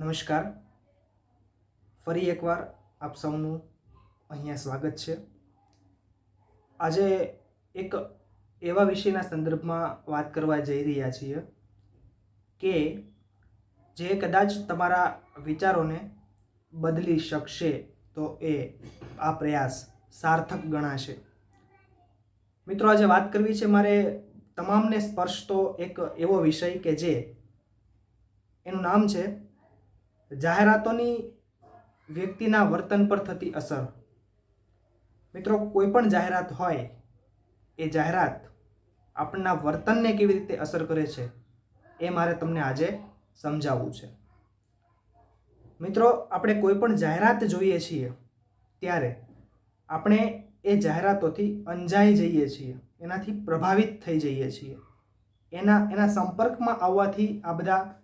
નમસ્કાર. ફરી એકવાર આપ સૌનું અહીંયા સ્વાગત છે. આજે એક એવા વિષયના સંદર્ભમાં વાત કરવા જઈ રહ્યા છીએ કે જે કદાચ તમારા વિચારોને બદલી શકશે તો એ આ પ્રયાસ સાર્થક ગણાશે. મિત્રો, આજે વાત કરવી છે મારે તમામને સ્પર્શતો એક એવો વિષય કે જે એનું નામ છે જાહેરાતોની વ્યક્તિના વર્તન પર થતી અસર. મિત્રો, કોઈ પણ જાહેરાત હોય, એ જાહેરાત આપણના વર્તનને કેવી રીતે અસર કરે છે, એ મારે તમને આજે સમજાવવું છે. મિત્રો, આપણે કોઈ પણ જાહેરાત જોઈએ છીએ, ત્યારે આપણે એ જાહેરાતોથી અંજાઈ જઈએ છીએ, એનાથી પ્રભાવિત થઈ જઈએ છીએ. એના એના સંપર્કમાં આવવાથી આ બધા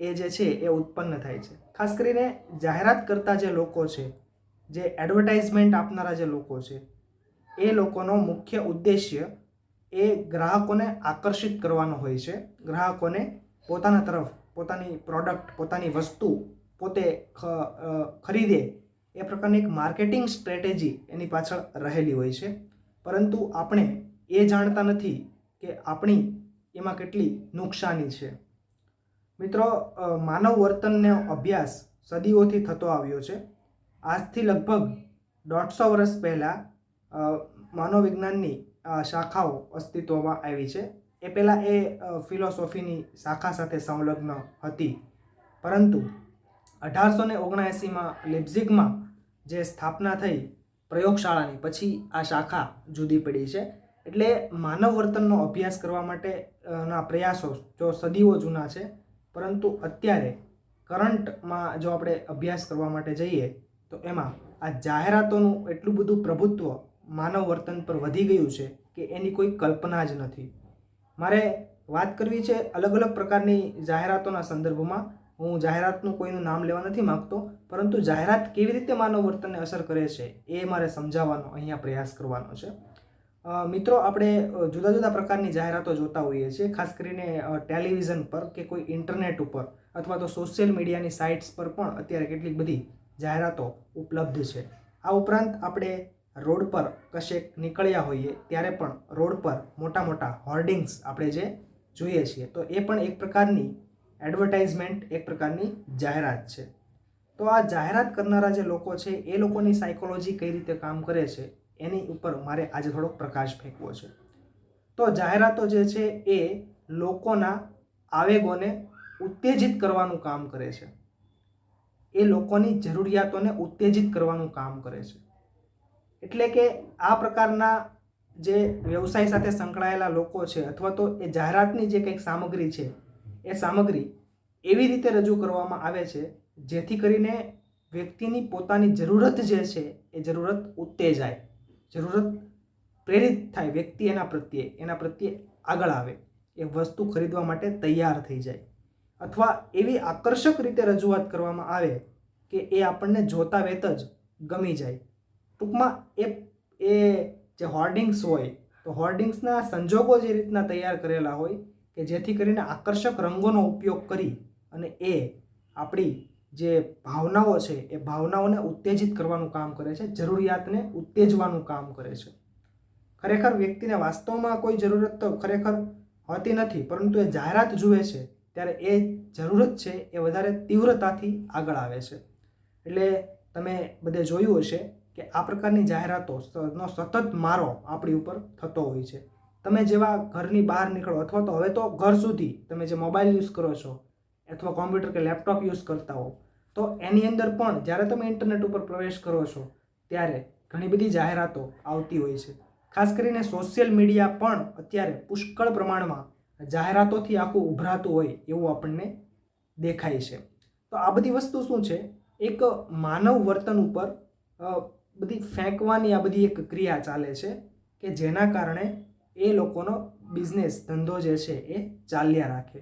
એ જે છે એ ઉત્પન્ન થાય છે. ખાસ કરીને જાહેરાત કરતા જે લોકો છે, જે એડવર્ટાઇઝમેન્ટ આપનારા જે લોકો છે, એ લોકોનો મુખ્ય ઉદ્દેશ્ય એ ગ્રાહકોને આકર્ષિત કરવાનો હોય છે. ગ્રાહકોને પોતાના તરફ, પોતાની પ્રોડક્ટ પોતાની વસ્તુ પોતે ખરીદે એ પ્રકારની એક માર્કેટિંગ સ્ટ્રેટેજી એની પાછળ રહેલી હોય છે. પરંતુ આપણે એ જાણતા નથી કે આપણી એમાં કેટલી નુકસાની છે. મિત્રો માનવ વર્તનનો અભ્યાસ સદીઓથી થતો આવ્યો છે. આજથી લગભગ દોઢસો વર્ષ પહેલાં માનવવિજ્ઞાનની શાખાઓ અસ્તિત્વમાં આવી છે. એ પહેલાં એ ફિલોસોફીની શાખા સાથે સંલગ્ન હતી. પરંતુ અઢારસો ને ઓગણએંસીમાં લિપ્ઝિગમાં જે સ્થાપના થઈ પ્રયોગશાળાની, પછી આ શાખા જુદી પડી છે. એટલે માનવ વર્તનનો અભ્યાસ કરવા માટે ના પ્રયાસો જો સદીઓ જૂના છે પરંતુ અત્યારે કરંટમાં જો આપણે અભ્યાસ કરવા માટે જઈએ, તો એમાં આ જાહેરાતોનું એટલું બધું પ્રભુત્વ માનવ વર્તન પર વધી ગયું છે કે એની કોઈ કલ્પના જ નથી. મારે વાત કરવી છે અલગ અલગ પ્રકારની જાહેરાતોના સંદર્ભમાં. હું જાહેરાતનું કોઈનું નામ લેવા નથી માગતો, પરંતુ જાહેરાત કેવી રીતે માનવ વર્તનને અસર કરે છે એ મારે સમજાવવાનો, અહીંયા પ્રયાસ કરવાનો છે. મિત્રો, આપણે જુદા જુદા પ્રકારની જાહેરાતો જોતા હોઈએ છીએ, ખાસ કરીને ટેલિવિઝન પર કે કોઈ ઇન્ટરનેટ ઉપર અથવા તો સોશિયલ મીડિયાની સાઇટ્સ પર પણ અત્યારે કેટલીક બધી જાહેરાતો ઉપલબ્ધ છે. આ ઉપરાંત આપણે રોડ પર કશેક નીકળ્યા હોઈએ, ત્યારે પણ રોડ પર મોટા મોટા હોર્ડિંગ્સ આપણે જે જોઈએ છીએ, તો એ પણ એક પ્રકારની એડવર્ટાઇઝમેન્ટ, એક પ્રકારની જાહેરાત છે. તો આ જાહેરાત કરનારા જે લોકો છે, એ લોકોની સાયકોલોજી કઈ રીતે કામ કરે છે? એની ઉપર મારે આજે થોડોક પ્રકાશ ફેંકવો છે. તો જાહેરાતો જે છે એ લોકોના આવેગોને ઉત્તેજિત કરવાનું કામ કરે છે. એ લોકોની જરૂરિયાતોને ઉત્તેજિત કરવાનું કામ કરે છે. એટલે કે આ પ્રકારના જે વ્યવસાય સાથે સંકળાયેલા લોકો છે અથવા તો એ જાહેરાતની જે કંઈક સામગ્રી છે, એ સામગ્રી એવી રીતે રજૂ કરવામાં આવે છે, જેથી કરીને વ્યક્તિની પોતાની જરૂરત જે છે એ જરૂરત ઉત્તેજાય. જરૂરત પ્રેરિત થાય વ્યક્તિ એના પ્રત્યે એના પ્રત્યે આગળ આવે, એ વસ્તુ ખરીદવા માટે તૈયાર થઈ જાય. અથવા એવી આકર્ષક રીતે રજૂઆત કરવામાં આવે કે એ આપણને જોતા વેત જ ગમી જાય. ટૂંકમાં એ એ જે હોર્ડિંગ્સ હોય, તો હોર્ડિંગ્સના સંજોગો જે રીતના તૈયાર કરેલા હોય, કે જેથી કરીને આકર્ષક રંગોનો ઉપયોગ કરી અને એ આપણી જે ભાવનાઓ છે, એ ભાવનાઓને ઉત્તેજિત કરવાનું કામ કરે છે, જરૂરિયાતને ઉત્તેજવાનું કામ કરે છે. ખરેખર વ્યક્તિને વાસ્તવમાં કોઈ જરૂરત તો ખરેખર હોતી નથી, પરંતુ એ જાહેરાત જુએ છે, ત્યારે એ જરૂરત છે, એ વધારે તીવ્રતાથી આગળ આવે છે. એટલે તમે બધે જોયું હશે કે આ પ્રકારની જાહેરાતો નો સતત મારો આપણી ઉપર થતો હોય છે. તમે જેવા ઘરની બહાર નીકળો, અથવા તો હવે તો ઘર સુધી તમે જે મોબાઈલ યુઝ કરો છો અથવા કોમ્પ્યુટર કે લેપટોપ યુઝ કરતા હો, તો એની અંદર પણ જ્યારે તમે ઇન્ટરનેટ ઉપર પ્રવેશ કરો છો, ત્યારે ઘણી બધી જાહેરાતો આવતી હોય છે. ખાસ કરીને સોશિયલ મીડિયા પણ અત્યારે પુષ્કળ પ્રમાણમાં જાહેરાતોથી આખું ઉભરાતું હોય એવું આપણને દેખાય છે. તો આ બધી વસ્તુ શું છે? એક માનવ વર્તન ઉપર બધી ફેંકવાની આ બધી એક ક્રિયા ચાલે છે કે જેના કારણે એ લોકોનો બિઝનેસ ધંધો જે છે એ ચાલ્યા રાખે.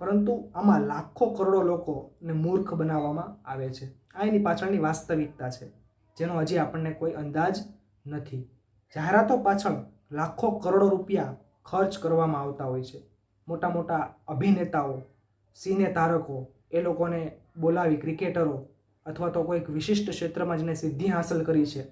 પરંતુ આમાં લાખો કરોડો લોકોને મૂર્ખ બનાવવામાં આવે છે. આ એની પાછળની વાસ્તવિકતા છે, જેનો હજી આપણને કોઈ અંદાજ નથી. જાહેરાતો પાછળ લાખો કરોડો રૂપિયા ખર્ચ કરવામાં આવતા હોય છે. મોટા મોટા અભિનેતાઓ, સિને તારકો, એ લોકોને બોલાવી ક્રિકેટરો અથવા તો કોઈક વિશિષ્ટ ક્ષેત્રમાં જેને સિદ્ધિ હાંસલ કરી છે,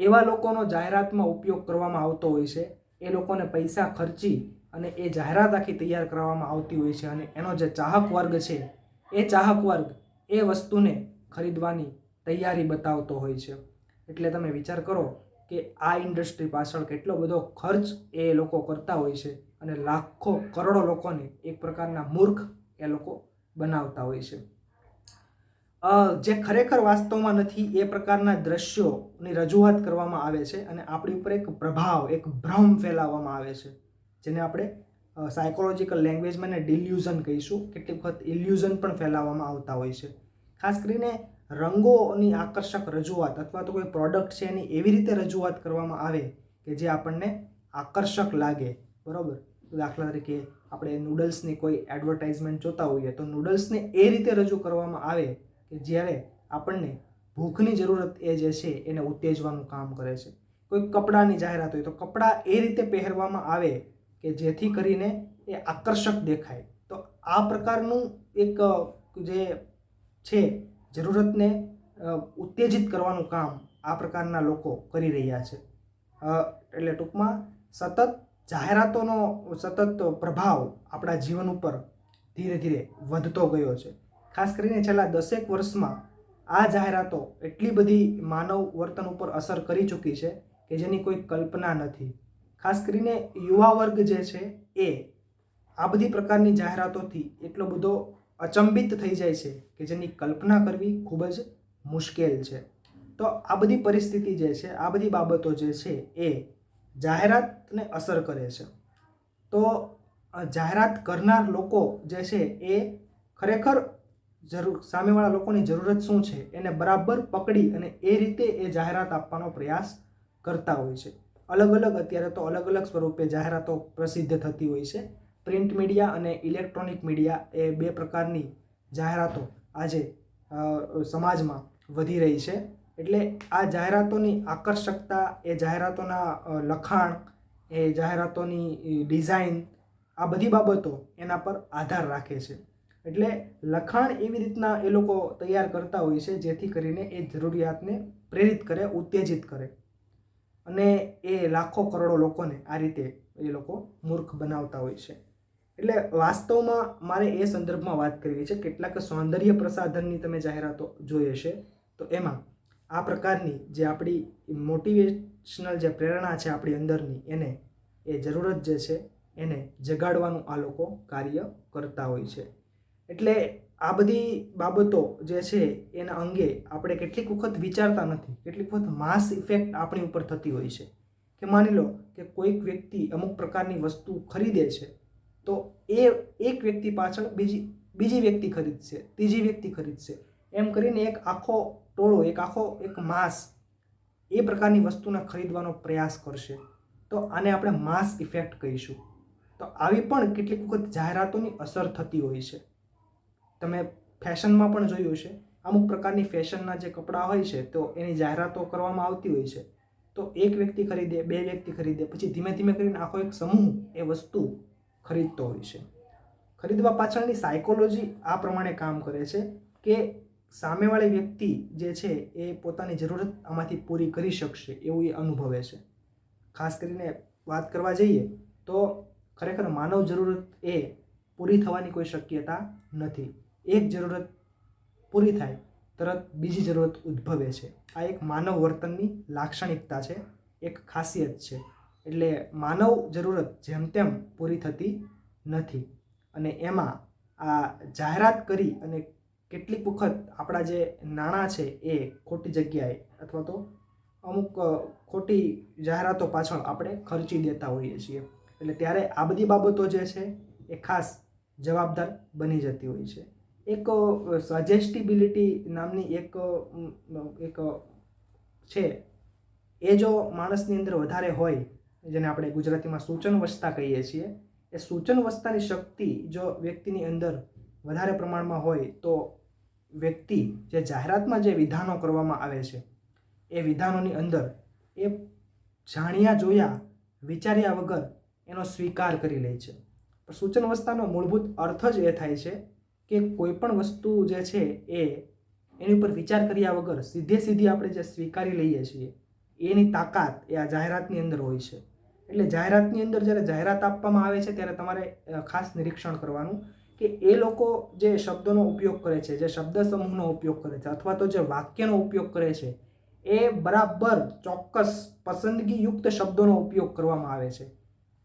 એવા લોકોનો જાહેરાતમાં ઉપયોગ કરવામાં આવતો હોય છે. એ લોકોને પૈસા ખર્ચી અને એ જાહેરાત આખી તૈયાર કરવામાં આવતી હોય છે અને એનો જે ચાહક વર્ગ છે, એ ચાહક વર્ગ એ વસ્તુને ખરીદવાની તૈયારી બતાવતો હોય છે. એટલે તમે વિચાર કરો કે આ ઇન્ડસ્ટ્રી પાછળ કેટલો બધો ખર્ચ એ લોકો કરતા હોય છે અને લાખો, કરોડો લોકોને એક પ્રકારના મૂર્ખ એ લોકો બનાવતા હોય છે. જે ખરેખર વાસ્તવમાં નથી, એ પ્રકારના દ્રશ્યોની રજૂઆત કરવામાં આવે છે અને આપણી ઉપર એક પ્રભાવ, એક ભ્રમ ફેલાવવામાં આવે છે. જેને આપણે સાયકોલોજીકલ લેંગ્વેજમાં એને ડિલ્યુઝન કહીશું. કેટલીક વખત ઇલ્યુઝન પણ ફેલાવવામાં આવતા હોય છે. ખાસ કરીને રંગોની આકર્ષક રજૂઆત અથવા તો કોઈ પ્રોડક્ટ છે એની એવી રીતે રજૂઆત કરવામાં આવે કે જે આપણને આકર્ષક લાગે. બરાબર? દાખલા તરીકે આપણે નૂડલ્સની કોઈ એડવર્ટાઇઝમેન્ટ જોતા હોઈએ તો નૂડલ્સને એ રીતે રજૂ કરવામાં આવે કે જ્યારે આપણને ભૂખની જરૂરત એ જે છે એને ઉત્તેજવાનું કામ કરે છે. કોઈ કપડાની જાહેરાત હોય તો કપડાં એ રીતે પહેરવામાં આવે કે જેથી કરીને એ આકર્ષક દેખાય. તો આ પ્રકારનું એક જે છે, જરૂરતને ઉત્તેજિત કરવાનું કામ આ પ્રકારના લોકો કરી રહ્યા છે. એટલે ટૂંકમાં સતત જાહેરાતોનો, સતત પ્રભાવ આપણા જીવન ઉપર ધીરે ધીરે વધતો ગયો છે. ખાસ કરીને છેલ્લા દસેક વર્ષમાં આ જાહેરાતો એટલી બધી માનવ વર્તન ઉપર અસર કરી ચૂકી છે કે જેની કોઈ કલ્પના નથી. ખાસ કરીને યુવા વર્ગ જે છે એ આ બધી પ્રકારની જાહેરાતોથી એટલો બધો અચંબિત થઈ જાય છે કે જેની કલ્પના કરવી ખૂબ જ મુશ્કેલ છે. તો આ બધી પરિસ્થિતિ જે છે, આ બધી બાબતો જે છે એ જાહેરાતને અસર કરે છે. તો જાહેરાત કરનાર લોકો જે છે એ ખરેખર જરૂર, સામેવાળા લોકોની જરૂરત શું છે, એને બરાબર પકડી અને એ રીતે એ જાહેરાત આપવાનો પ્રયાસ કરતા હોય છે. અલગ અલગ, અત્યારે તો અલગ અલગ સ્વરૂપે જાહેરાતો પ્રસિદ્ધ થતી હોય છે. પ્રિન્ટ મીડિયા અને ઇલેક્ટ્રોનિક મીડિયા એ બે પ્રકારની જાહેરાતો આજે સમાજમાં વધી રહી છે. એટલે આ જાહેરાતોની આકર્ષકતા, એ જાહેરાતોના લખાણ, એ જાહેરાતોની ડિઝાઇન, આ બધી બાબતો એના પર આધાર રાખે છે. એટલે લખાણ એવી રીતના એ લોકો તૈયાર કરતા હોય છે જેથી કરીને એ જરૂરિયાતને પ્રેરિત કરે, ઉત્તેજિત કરે. અને એ લાખો કરોડો લોકોને આ રીતે એ લોકો મૂર્ખ બનાવતા હોય છે. એટલે વાસ્તવમાં મારે એ સંદર્ભમાં વાત કરવી છે, કેટલાક સૌંદર્ય પ્રસાધનની તમે જાહેરાતો જોઈ હશે, તો એમાં આ પ્રકારની જે આપણી મોટિવેશનલ જે પ્રેરણા છે આપણી અંદરની, એને, એ જરૂરત જે છે, એને જગાડવાનું આ લોકો કાર્ય કરતા હોય છે. એટલે આ બધી બાબતો જે છે એના અંગે આપણે કેટલીક વખત વિચારતા નથી. કેટલીક વખત માસ ઇફેક્ટ આપણી ઉપર થતી હોય છે. કે માની લો કે કોઈક વ્યક્તિ અમુક પ્રકારની વસ્તુ ખરીદે છે, તો એ એક વ્યક્તિ પાછળ બીજી બીજી વ્યક્તિ ખરીદશે, ત્રીજી વ્યક્તિ ખરીદશે. એમ કરીને એક આખો ટોળો, એક આખો, એક માસ એ પ્રકારની વસ્તુને ખરીદવાનો પ્રયાસ કરશે. તો આને આપણે માસ ઇફેક્ટ કહીશું. તો આવી પણ કેટલીક વખત જાહેરાતોની અસર થતી હોય છે. તમે ફેશનમાં પણ જોયું છે અમુક પ્રકારની ફેશનના જે કપડાં હોય છે, તો એની જાહેરાતો કરવામાં આવતી હોય છે. તો એક વ્યક્તિ ખરીદે, બે વ્યક્તિ ખરીદે, પછી ધીમે ધીમે કરીને આખો એક સમૂહ એ વસ્તુ ખરીદતો હોય છે. ખરીદવા પાછળની સાયકોલોજી આ પ્રમાણે કામ કરે છે કે સામેવાળી વ્યક્તિ જે છે એ પોતાની જરૂરત આમાંથી પૂરી કરી શકશે એવું એ અનુભવે છે. ખાસ કરીને વાત કરવા જઈએ, તો ખરેખર માનવ જરૂરત એ પૂરી થવાની કોઈ શક્યતા નથી. એક જરૂરત પૂરી થાય, તરત બીજી જરૂરત ઉદ્ભવે છે. આ એક માનવ વર્તનની લાક્ષણિકતા છે, એક ખાસિયત છે. એટલે માનવ જરૂરત જેમ તેમ પૂરી થતી નથી. અને એમાં આ જાહેરાત કરી અને કેટલીક વખત આપણા જે નાણાં છે એ ખોટી જગ્યાએ અથવા તો અમુક ખોટી જાહેરાતો પાછળ આપણે ખર્ચી દેતા હોઈએ છીએ. એટલે ત્યારે આ બધી બાબતો જે છે એ ખાસ જવાબદાર બની જતી હોય છે. એક સજેસ્ટિબિલિટી નામની એક એક છે. એ જો માણસની અંદર વધારે હોય, જેને આપણે ગુજરાતીમાં સૂચન વસ્તા કહીએ છીએ, એ સૂચન વસ્તાની શક્તિ જો વ્યક્તિની અંદર વધારે પ્રમાણમાં હોય, તો વ્યક્તિ જે જાહેરાતમાં જે વિધાનો કરવામાં આવે છે, એ વિધાનોની અંદર એ જાણ્યા જોયા વિચાર્યા વગર એનો સ્વીકાર કરી લે છે. સૂચન અવસ્થાનો મૂળભૂત અર્થ જ એ થાય છે કે કોઈ પણ વસ્તુ જે છે એ એની ઉપર વિચાર કર્યા વગર સીધે સીધી આપણે જે સ્વીકારી લઈએ છીએ, એની તાકાત એ આ જાહેરાતની અંદર હોય છે. એટલે જાહેરાતની અંદર જ્યારે જાહેરાત આપવામાં આવે છે ત્યારે તમારે ખાસ નિરીક્ષણ કરવાનું કે એ લોકો જે શબ્દોનો ઉપયોગ કરે છે, જે શબ્દ સમૂહનો ઉપયોગ કરે છે અથવા તો જે વાક્યનો ઉપયોગ કરે છે, એ બરાબર ચોક્કસ પસંદગીયુક્ત શબ્દોનો ઉપયોગ કરવામાં આવે છે.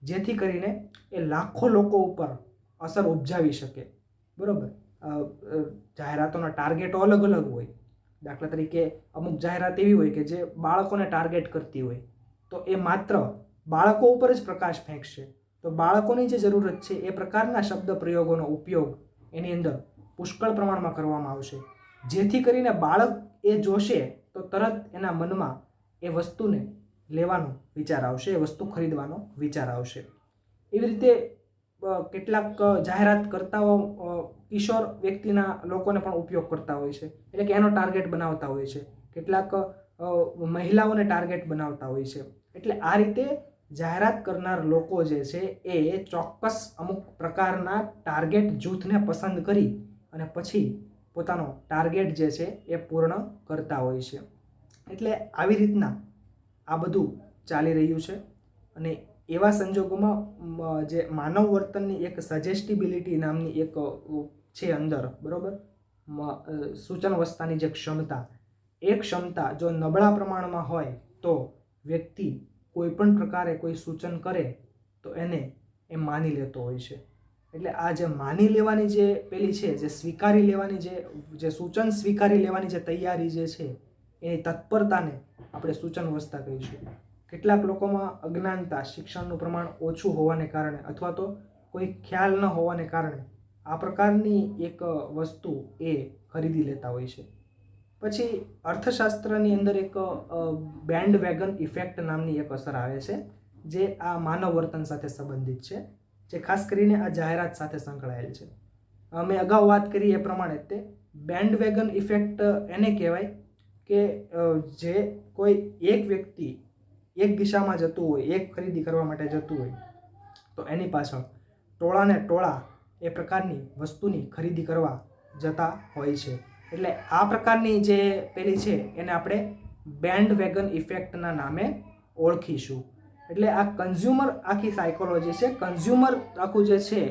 જેથી કરીને એ લાખો લોકો ઉપર અસર ઉપજાવી શકે. બરોબર? જાહેરાતોના ટાર્ગેટો અલગ અલગ હોય. દાખલા તરીકે અમુક જાહેરાત એવી હોય કે જે બાળકોને ટાર્ગેટ કરતી હોય. તો એ માત્ર બાળકો ઉપર જ પ્રકાશ ફેંકશે. તો બાળકોની જે જરૂરત છે એ પ્રકારના શબ્દ પ્રયોગોનો ઉપયોગ એની અંદર પુષ્કળ પ્રમાણમાં કરવામાં આવશે. જેથી કરીને બાળક એ જોશે તો તરત એના મનમાં એ વસ્તુને લેવાનો વિચાર આવશે, એ વસ્તુ ખરીદવાનો વિચાર આવશે. એવી રીતે કેટલાક જાહેરાત કરતાઓ કિશોર વ્યક્તિના લોકોને પણ ઉપયોગ કરતા હોય છે. એટલે કે એનો ટાર્ગેટ બનાવતા હોય છે. કેટલાક મહિલાઓને ટાર્ગેટ બનાવતા હોય છે. એટલે આ રીતે જાહેરાત કરનાર લોકો જે છે એ ચોક્કસ અમુક પ્રકારના ટાર્ગેટ જૂથને પસંદ કરી અને પછી પોતાનો ટાર્ગેટ જે છે એ પૂર્ણ કરતા હોય છે. એટલે આવી રીતના આ બધું ચાલી રહ્યું છે અને એવા સંજોગોમાં જે માનવ વર્તનની એક સજેસ્ટિબિલિટી નામની એક છે અંદર બરાબર? મ, અ, સૂચન અવસ્થાની જે ક્ષમતા એ ક્ષમતા જો નબળા પ્રમાણમાં હોય તો વ્યક્તિ કોઈ પણ પ્રકારે કોઈ સૂચન કરે તો એને એ માની લેતો હોય છે. એટલે આ જે માની લેવાની જે પેલી છે જે સ્વીકારી લેવાની જે જે સૂચન સ્વીકારી લેવાની જે તૈયારી જે છે એની તત્પરતાને આપણે સૂચન અવસ્થા કહીશું. કેટલાક લોકોમાં અજ્ઞાનતા શિક્ષણનું પ્રમાણ ઓછું હોવાને કારણે અથવા તો કોઈ ખ્યાલ ન હોવાને કારણે આ પ્રકારની એક વસ્તુ એ ખરીદી લેતા હોય છે. પછી અર્થશાસ્ત્રની અંદર એક બેન્ડ વેગન ઇફેક્ટ નામની એક અસર આવે છે, જે આ માનવ વર્તન સાથે સંબંધિત છે, જે ખાસ કરીને આ જાહેરાત સાથે સંકળાયેલ છે. મેં અગાઉ વાત કરી એ પ્રમાણે તે બેન્ડ વેગન ઇફેક્ટ એને કહેવાય કે જે કોઈ એક વ્યક્તિ એક દિશામાં જતું હોય, એક ખરીદી કરવા માટે જતું હોય, તો એની પાછળ ટોળાને ટોળા એ પ્રકારની વસ્તુની ખરીદી કરવા જતા હોય છે. એટલે આ પ્રકારની જે પેલી છે, એને આપણે બેન્ડ વેગન ઇફેક્ટના નામે ઓળખીશું. એટલે આ કન્ઝ્યુમર આખી સાયકોલોજી છે કન્ઝ્યુમર આખું જે છે